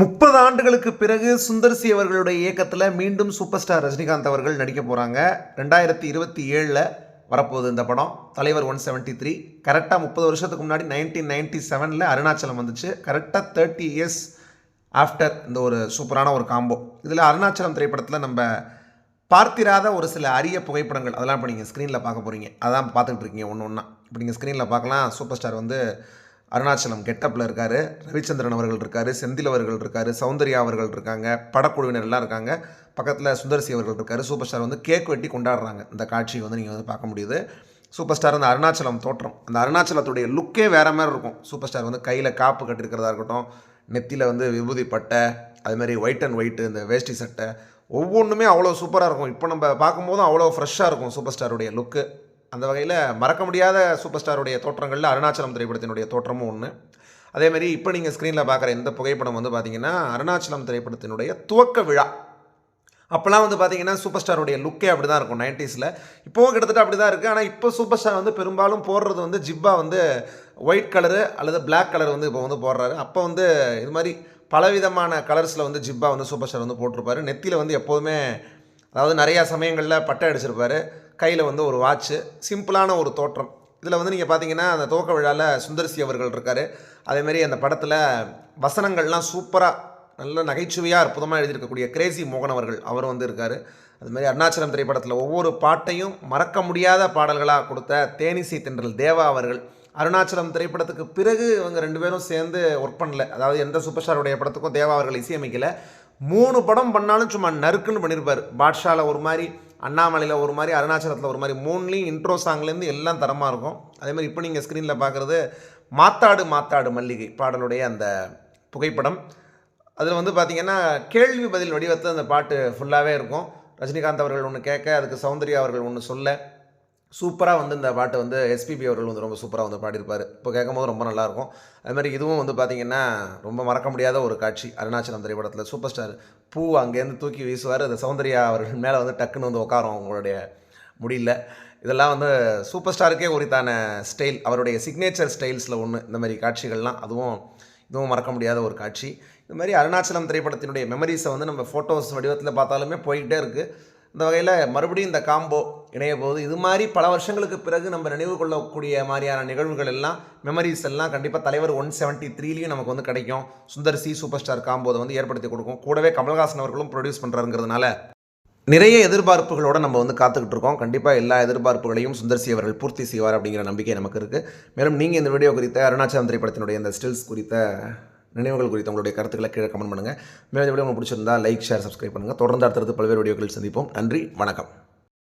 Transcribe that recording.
முப்பது ஆண்டுகளுக்கு பிறகு சுந்தர் சி அவர்களுடைய இயக்கத்தில் மீண்டும் சூப்பர் ஸ்டார் ரஜினிகாந்த் அவர்கள் நடிக்க போகிறாங்க ரெண்டாயிரத்தி இருபத்தி ஏழில் வரப்போகுது இந்த படம். தலைவர் ஒன் செவன்ட்டி த்ரீ கரெக்டாக முப்பது வருஷத்துக்கு முன்னாடி நைன்டீன் நைன்டி செவனில் அருணாச்சலம் வந்துச்சு. கரெக்டாக தேர்ட்டி இயர்ஸ் ஆஃப்டர் இந்த ஒரு சூப்பரான ஒரு காம்போ இதில் அருணாச்சலம் திரைப்படத்தில் நம்ம பார்த்திராத ஒரு சில அரிய புகைப்படங்கள் அதெல்லாம் இப்போ நீங்கள் ஸ்க்ரீனில் பார்க்க போகிறீங்க அதான் பார்த்துக்கிட்டு இருக்கீங்க ஒன்று ஒன்றா இப்போ நீங்கள் ஸ்க்ரீனில் பார்க்கலாம். சூப்பர் ஸ்டார் வந்து அருணாச்சலம் கெட்டப்பில் இருக்கார் ரவிச்சந்திரன் அவர்கள் இருக்கார் செந்தில் அவர்கள் இருக்கார் சௌந்தர்யா அவர்கள் இருக்காங்க படக்குழுவினர் எல்லாம் இருக்காங்க. பக்கத்தில் சுந்தர்சி அவர்கள் இருக்கார். சூப்பர் ஸ்டார் வந்து கேக் வெட்டி கொண்டாடுறாங்க. இந்த காட்சியை வந்து நீங்கள் வந்து பார்க்க முடியுது. சூப்பர் ஸ்டார் அந்த அருணாச்சலம் தோற்றம். அந்த அருணாச்சலத்துடைய லுக்கே வேறு மாதிரி இருக்கும். சூப்பர் ஸ்டார் வந்து கையில் காப்பு கட்டிருக்கிறதா இருக்கட்டும் நெத்தியில் வந்து விபூதி பட்டை அதுமாதிரி ஒயிட் அண்ட் ஒயிட்டு இந்த வேஷ்டி சட்டை ஒவ்வொன்றுமே அவ்வளோ சூப்பராக இருக்கும். இப்போ நம்ம பார்க்கும்போதும் அவ்வளோ ஃப்ரெஷ்ஷாக இருக்கும் சூப்பர் ஸ்டாருடைய லுக்கு அந்த வகையில் மறக்க முடியாத சூப்பர் ஸ்டாருடைய தோற்றங்களில் அருணாச்சலம் திரைப்படத்தினுடைய தோற்றமும் ஒன்று அதேமாதிரி இப்போ நீங்கள் ஸ்க்ரீனில் பார்க்குற இந்த புகைப்படம் வந்து பார்த்தீங்கன்னா அருணாச்சலம் திரைப்படத்தினுடைய துவக்க விழா. அப்போல்லாம் வந்து பார்த்தீங்கன்னா சூப்பர் ஸ்டாருடைய லுக்கே அப்படி தான் இருக்கும் நைன்ட்டீஸில் இப்போவும் கிட்டத்தட்ட அப்படி தான் இருக்குது ஆனால் இப்போ சூப்பர் ஸ்டார் வந்து பெரும்பாலும் போடுறது வந்து ஜிப்பா வந்து ஒயிட் கலரு அல்லது பிளாக் கலர் வந்து இப்போ வந்து போடுறாரு. அப்போ வந்து இது மாதிரி பலவிதமான கலர்ஸில் வந்து ஜிப்பா வந்து சூப்பர் ஸ்டார் வந்து போட்டிருப்பாரு. நெத்தியில் வந்து எப்போதுமே அதாவது நிறையா சமயங்களில் பட்டை அடிச்சிருப்பாரு. கையில் வந்து ஒரு வாட்ச்சு சிம்பிளான ஒரு தோற்றம். இதில் வந்து நீங்கள் பார்த்தீங்கன்னா அந்த துவக்க விழாவில் சுந்தர்சி அவர்கள் இருக்கார். அதேமாரி அந்த படத்தில் வசனங்கள்லாம் சூப்பராக நல்ல நகைச்சுவையாக அற்புதமாக எழுதியிருக்கக்கூடிய கிரேசி மோகன் அவர்கள் அவர் வந்து இருக்கார். அதுமாதிரி அருணாச்சலம் திரைப்படத்தில் ஒவ்வொரு பாட்டையும் மறக்க முடியாத பாடல்களாக கொடுத்த தேனிசை தென்றல் தேவா அவர்கள். அருணாச்சலம் திரைப்படத்துக்கு பிறகு இவங்க ரெண்டு பேரும் சேர்ந்து ஒர்க் பண்ணல. அதாவது எந்த சூப்பர் ஸ்டாருடைய படத்துக்கும் தேவா அவர்கள் இசையமைக்கலை. மூணு படம் பண்ணாலும் சும்மா நறுக்குன்னு பண்ணியிருப்பார் பாட்ஷாவில் ஒரு மாதிரி அண்ணாமலையில் ஒரு மாதிரி அருணாச்சலத்தில் ஒரு மாதிரி மூணுலேயும் இன்ட்ரோ சாங்லேருந்து எல்லாம் தரமாக இருக்கும். அதேமாதிரி இப்போ நீங்கள் ஸ்க்ரீனில் பார்க்குறது மாத்தாடு மாத்தாடு மல்லிகை பாடலுடைய அந்த புகைப்படம். அதில் வந்து பார்த்தீங்கன்னா கேள்வி பதில் வடிவத்தில் அந்த பாட்டு ஃபுல்லாகவே இருக்கும். ரஜினிகாந்த் அவர்கள் ஒன்று கேட்க அதுக்கு சௌந்தர்யா அவர்கள் ஒன்று சொல்ல சூப்பராக வந்து இந்த பாட்டு வந்து எஸ்பிபி அவர்கள் வந்து ரொம்ப சூப்பராக வந்து பாடியிருப்பார். இப்போ கேட்கும்போது ரொம்ப நல்லாயிருக்கும். அது மாதிரி இதுவும் வந்து பார்த்திங்கன்னா ரொம்ப மறக்க முடியாத ஒரு காட்சி. அருணாச்சலம் திரைப்படத்தில் சூப்பர் ஸ்டார் பூ அங்கேருந்து தூக்கி வீசுவார். அது சௌந்தர்யா அவர்கள் மேலே வந்து டக்குன்னு வந்து உட்காரும் அவங்களுடைய முடியல. இதெல்லாம் வந்து சூப்பர் ஸ்டாருக்கே உரித்தான ஸ்டைல். அவருடைய சிக்னேச்சர் ஸ்டைல்ஸில் ஒன்று இந்த மாதிரி காட்சிகள்லாம் அதுவும் இதுவும் மறக்க முடியாத ஒரு காட்சி. இந்த மாதிரி அருணாச்சலம் திரைப்படத்தினுடைய மெமரிஸை வந்து நம்ம ஃபோட்டோஸ் வடிவத்தில் பார்த்தாலுமே போய்கிட்டே இருக்குது இந்த வகையில் மறுபடியும் இந்த காம்போ இணைய போது இது மாதிரி பல வருஷங்களுக்கு பிறகு நம்ம நினைவு கொள்ளக்கூடிய மாதிரியான நிகழ்வுகள் எல்லாம் மெமரிஸ் எல்லாம் கண்டிப்பாக தலைவர் ஒன் செவன்ட்டி த்ரீலையும் நமக்கு வந்து கிடைக்கும். சுந்தர் சி சூப்பர் ஸ்டார் காம்போதை வந்து ஏற்படுத்தி கொடுக்கும். கூடவே கமல்ஹாசன் அவர்களும் ப்ரொடியூஸ் பண்ணுறாருங்கிறதுனால நிறைய எதிர்பார்ப்புகளோட நம்ம வந்து காத்துக்கிட்டு இருக்கோம். கண்டிப்பாக எல்லா எதிர்பார்ப்புகளையும் சுந்தர்சி அவர்கள் பூர்த்தி செய்வார் அப்படிங்கிற நம்பிக்கை நமக்கு இருக்குது மேலும் நீங்கள் இந்த வீடியோ குறித்த அருணாச்சலம் திரைப்படத்தினுடைய இந்த ஸ்டில்ஸ் குறித்த நினைவுகள் குறித்த உங்களுடைய கருத்துக்களை கீழே கமெண்ட் பண்ணுங்கள் மேலும் விட வீடியோ உங்களுக்கு பிடிச்சிருந்தா லைக் ஷேர் சப்ஸ்கிரைப் பண்ணுங்கள் தொடர்ந்து அடுத்தடுத்து பல்வேறு வீடியோக்கள் சந்திப்போம். நன்றி வணக்கம்.